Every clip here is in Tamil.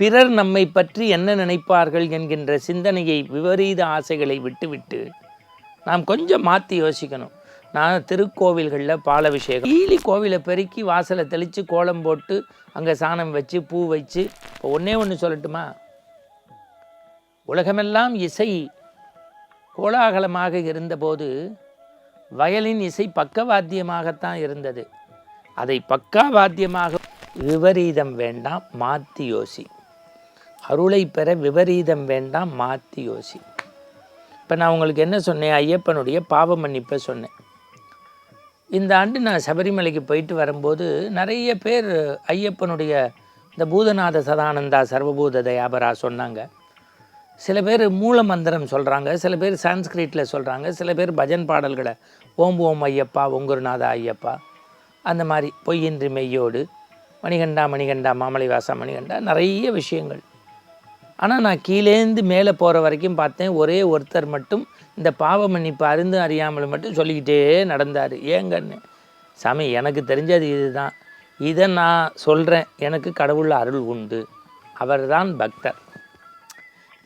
பிறர் நம்மை பற்றி என்ன நினைப்பார்கள் என்கின்ற சிந்தனையை விபரீத ஆசைகளை விட்டுவிட்டு நாம் கொஞ்சம் மாற்றி யோசிக்கணும். நான் திருக்கோவில்களில் பாலபிஷேகம். ஈலி கோவிலை பெருக்கி வாசலை தெளித்து கோலம் போட்டு அங்கே சாணம் வச்சு பூ வச்சு இப்போ ஒன்றே ஒன்று சொல்லட்டுமா? உலகமெல்லாம் இசை கோலாகலமாக இருந்தபோது வயலின் இசை பக்கவாத்தியமாகத்தான் இருந்தது. அதை பக்கா வாத்தியமாக விபரீதம் வேண்டாம் மாற்றி யோசி. அருளை பெற விபரீதம் வேண்டாம் மாற்றி யோசி. இப்போ நான் உங்களுக்கு என்ன சொன்னேன்? ஐயப்பனுடைய பாவ மன்னிப்பை சொன்னேன். இந்த ஆண்டு நான் சபரிமலைக்கு போயிட்டு வரும்போது நிறைய பேர் ஐயப்பனுடைய இந்த பூதநாத சதானந்தா சர்வபூத தயாபரா சொன்னாங்க. சில பேர் மூல மந்திரம் சொல்கிறாங்க சில பேர் சான்ஸ்கிரிட்டில் சொல்கிறாங்க சில பேர் பஜன் பாடல்களை ஓம் ஓம் ஐயப்பா ஒங்குருநாதா ஐயப்பா. அந்த மாதிரி பொய்யின்றி மெய்யோடு மணிகண்டா மணிகண்டா மாமலை வாசா மணிகண்டா நிறைய விஷயங்கள். ஆனால் நான் கீழேந்து மேலே போகிற வரைக்கும் பார்த்தேன் ஒரே ஒருத்தர் மட்டும் இந்த பாவ மன்னிப்பு அருந்து அறியாமல் மட்டும் சொல்லிக்கிட்டே நடந்தார். ஏங்கன்னு சாமி எனக்கு தெரிஞ்சது இதுதான். இதை நான் சொல்கிறேன் எனக்கு கடவுள் அருள் உண்டு. அவர்தான் பக்தர்.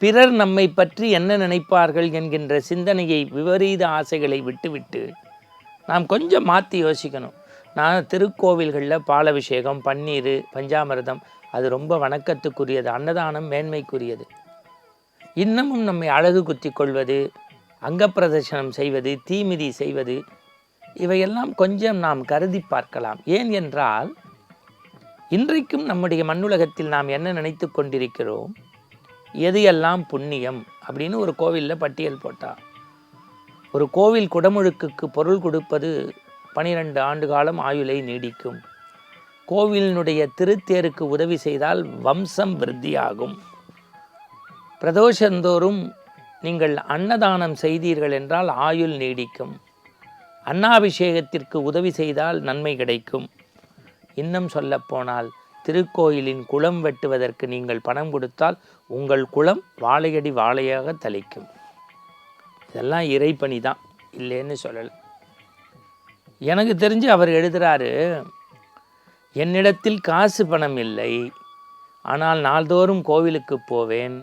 பிறர் நம்மை பற்றி என்ன நினைப்பார்கள் என்கின்ற சிந்தனையை விபரீத ஆசைகளை விட்டுவிட்டு நாம் கொஞ்சம் மாற்றி யோசிக்கணும். நான் திருக்கோவில்களில் பாலபிஷேகம் பன்னீர் பஞ்சாமிரதம் அது ரொம்ப வணக்கத்துக்குரியது அன்னதானம் மேன்மைக்குரியது. இன்னமும் நம்மை அழகு குத்தி கொள்வது அங்கப்பிரதர்சனம் செய்வது தீமிதி செய்வது இவையெல்லாம் கொஞ்சம் நாம் கருதி பார்க்கலாம். ஏன் என்றால் இன்றைக்கும் நம்முடைய மண்ணுலகத்தில் நாம் என்ன நினைத்து கொண்டிருக்கிறோம்? எது எல்லாம் புண்ணியம் அப்படின்னு ஒரு கோவிலில் பட்டியல் போட்டார் ஒரு கோவில் குடமுழுக்குக்கு பொருள் கொடுப்பது பனிரெண்டு ஆண்டு காலம் ஆயுளை நீடிக்கும். கோவிலினுடைய திருத்தேருக்கு உதவி செய்தால் வம்சம் விருத்தியாகும். பிரதோஷந்தோறும் நீங்கள் அன்னதானம் செய்தீர்கள் என்றால் ஆயுள் நீடிக்கும். அன்னாபிஷேகத்திற்கு உதவி செய்தால் நன்மை கிடைக்கும். இன்னும் சொல்லப்போனால் திருக்கோயிலின் குளம் வெட்டுவதற்கு நீங்கள் பணம் கொடுத்தால் உங்கள் குளம் வாழையடி வாழையாக தளிக்கும். இதெல்லாம் இறைப்பணி தான் இல்லைன்னு சொல்லலை. எனக்கு தெரிஞ்சு அவர் எழுதுகிறாரு என்னிடத்தில் காசு பணம் இல்லை. ஆனால் நாள்தோறும் கோவிலுக்கு போவேன்.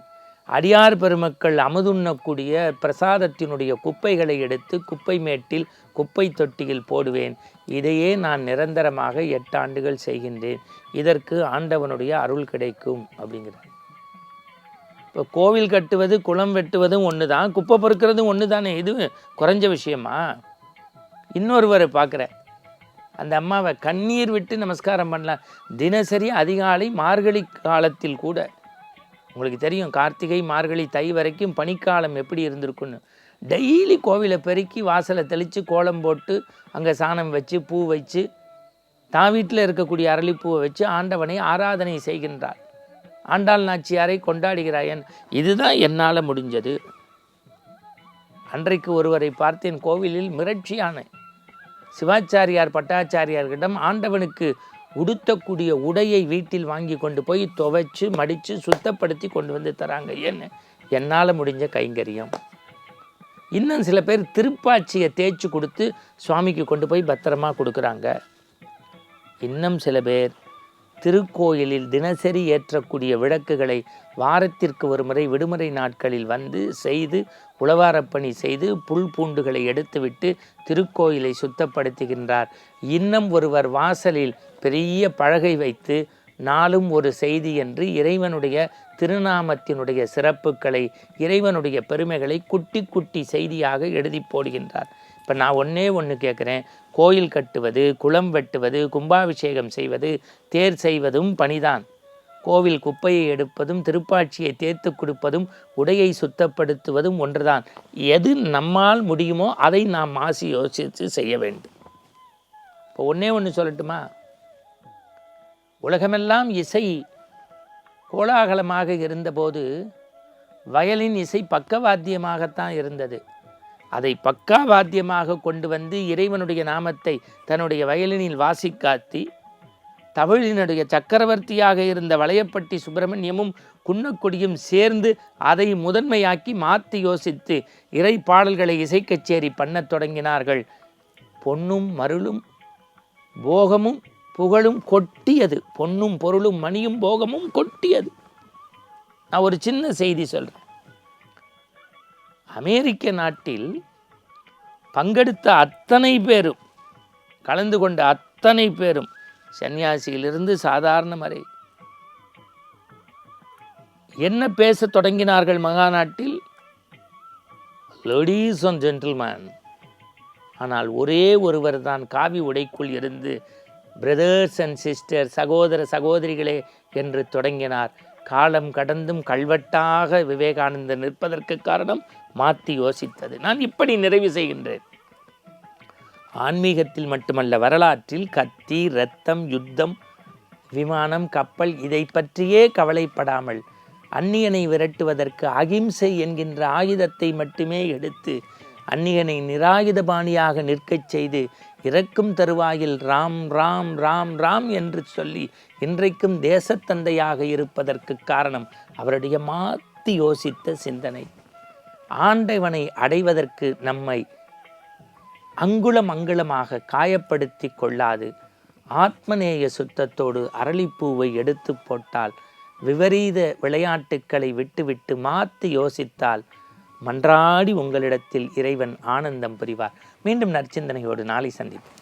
அடியார் பெருமக்கள் அமுதுண்ணக்கூடிய பிரசாதத்தினுடைய குப்பைகளை எடுத்து குப்பை மேட்டில் குப்பை தொட்டியில் போடுவேன். இதையே நான் நிரந்தரமாக எட்டு ஆண்டுகள் செய்கின்றேன். இதற்கு ஆண்டவனுடைய அருள் கிடைக்கும் அப்படிங்கிறார். இப்போ கோவில் கட்டுவது குளம் வெட்டுவதும் ஒன்று தான் குப்பை பொறுக்கிறதும் ஒன்று தானே இது குறைஞ்ச விஷயமா? இன்னொருவரை பார்க்குறேன். அந்த அம்மாவை கண்ணீர் விட்டு நமஸ்காரம் பண்ணலாம். தினசரி அதிகாலை மார்கழி காலத்தில் கூட உங்களுக்கு தெரியும் கார்த்திகை மார்கழி தை வரைக்கும் பனிக்காலம் எப்படி இருந்திருக்குன்னு டெய்லி கோவிலை பெருக்கி வாசலை தெளித்து கோலம் போட்டு அங்கே சாணம் வச்சு பூ வச்சு தான் வீட்டில் இருக்கக்கூடிய அரளிப்பூவை வச்சு ஆண்டவனை ஆராதனை செய்கின்றார் ஆண்டாள் நாச்சியாரை கொண்டாடுகிறாயன். இதுதான் என்னால் முடிஞ்சது. அன்றைக்கு ஒருவரை பார்த்தேன் கோவிலில் மிரட்சியானேன் சிவாச்சாரியார் பட்டாச்சாரியார்களிடம் ஆண்டவனுக்கு உடுத்தக்கூடிய உடையை வீட்டில் வாங்கி கொண்டு போய் துவைச்சு மடித்து சுத்தப்படுத்தி கொண்டு வந்து தராங்க. ஏன்னு என்னால் முடிஞ்ச கைங்கரியம். இன்னும் சில பேர் திருப்பாச்சியை தேய்ச்சி கொடுத்து சுவாமிக்கு கொண்டு போய் பத்திரமா கொடுக்குறாங்க. இன்னும் சில பேர் திருக்கோயிலில் தினசரி ஏற்றக்கூடிய விளக்குகளை வாரத்திற்கு ஒரு முறை விடுமுறை நாட்களில் வந்து செய்து உழவாரப்பணி செய்து புல் பூண்டுகளை எடுத்துவிட்டு திருக்கோயிலை சுத்தப்படுத்துகின்றார். இன்னும் ஒருவர் வாசலில் பெரிய பழகை வைத்து நாளும் ஒரு செய்தி என்று இறைவனுடைய திருநாமத்தினுடைய சிறப்புகளை இறைவனுடைய பெருமைகளை குட்டி குட்டி செய்தியாக எழுதி போடுகின்றார். இப்போ நான் ஒன்றே ஒன்று கேட்குறேன் கோயில் கட்டுவது குளம் வெட்டுவது கும்பாபிஷேகம் செய்வது தேர் செய்வதும் பணிதான். கோவில் குப்பையை எடுப்பதும் திருப்பாட்சியை தேர்த்து கொடுப்பதும் உடையை சுத்தப்படுத்துவதும் ஒன்றுதான். எது நம்மால் முடியுமோ அதை நாம் மாசி யோசித்து செய்ய வேண்டும். இப்போ ஒன்றே ஒன்று சொல்லட்டுமா? உலகமெல்லாம் இசை கோலாகலமாக இருந்தபோது வயலின் இசை பக்கவாத்தியமாகத்தான் இருந்தது. அதை பக்கா வாத்தியமாக கொண்டு வந்து இறைவனுடைய நாமத்தை தன்னுடைய வயலினில் வாசிக்காத்தி தமிழினுடைய சக்கரவர்த்தியாக இருந்த வளையப்பட்டி சுப்பிரமணியமும் குன்னக்குடியும் சேர்ந்து அதை முதன்மையாக்கி மாற்றி யோசித்து இறை பாடல்களை இசை கச்சேரி பண்ணத் தொடங்கினார்கள். பொன்னும் மருளும் போகமும் புகழும் கொட்டியது. பொன்னும் பொருளும் மணியும் போகமும் கொட்டியது. நான் ஒரு சின்ன செய்தி சொல்கிறேன் அமெரிக்க நாட்டில் பங்கெடுத்த அத்தனை பேரும் கலந்து கொண்ட அத்தனை பேரும் சன்னியாசியிலிருந்து சாதாரண வரை என்ன பேசத் தொடங்கினார்கள் மகாநாட்டில் லேடிஸ் அண்ட் ஜென்டில்மேன் ஆனால் ஒரே ஒருவர் தான் காவி உடைக்குள் இருந்து பிரதர்ஸ் அண்ட் சிஸ்டர் சகோதர சகோதரிகளே என்று தொடங்கினார். காலம் கடந்தும் கல்வெட்டாக விவேகானந்தர் நிற்பதற்கு காரணம் மாற்றி யோசித்தது. நான் இப்படி நிறைவு செய்கின்றேன். ஆன்மீகத்தில் மட்டுமல்ல வரலாற்றில் கத்தி இரத்தம் யுத்தம் விமானம் கப்பல் இதை பற்றியே கவலைப்படாமல் அந்நியனை விரட்டுவதற்கு அகிம்சை என்கின்ற ஆயுதத்தை மட்டுமே எடுத்து அந்நியனை நிராயுதபாணியாக நிற்கச் செய்து இறக்கும் தருவாயில் ராம் ராம் ராம் ராம் என்று சொல்லி இன்றைக்கும் தேசத்தந்தையாக இருப்பதற்கு காரணம் அவருடைய மாற்றி யோசித்த சிந்தனை. ஆண்டவனை அடைவதற்கு நம்மை அங்குலம் அங்குலமாக காயப்படுத்தி கொள்ளாது. ஆத்மநேய சுத்தத்தோடு அரளிப்பூவை எடுத்து போட்டால் விபரீத விளையாட்டுக்களை விட்டுவிட்டு மாற்றி யோசித்தால் மன்றாடி உங்களிடத்தில் இறைவன் ஆனந்தம் புரிவார். மீண்டும் நற்சிந்தனையோடு நாளை சந்திப்போம்.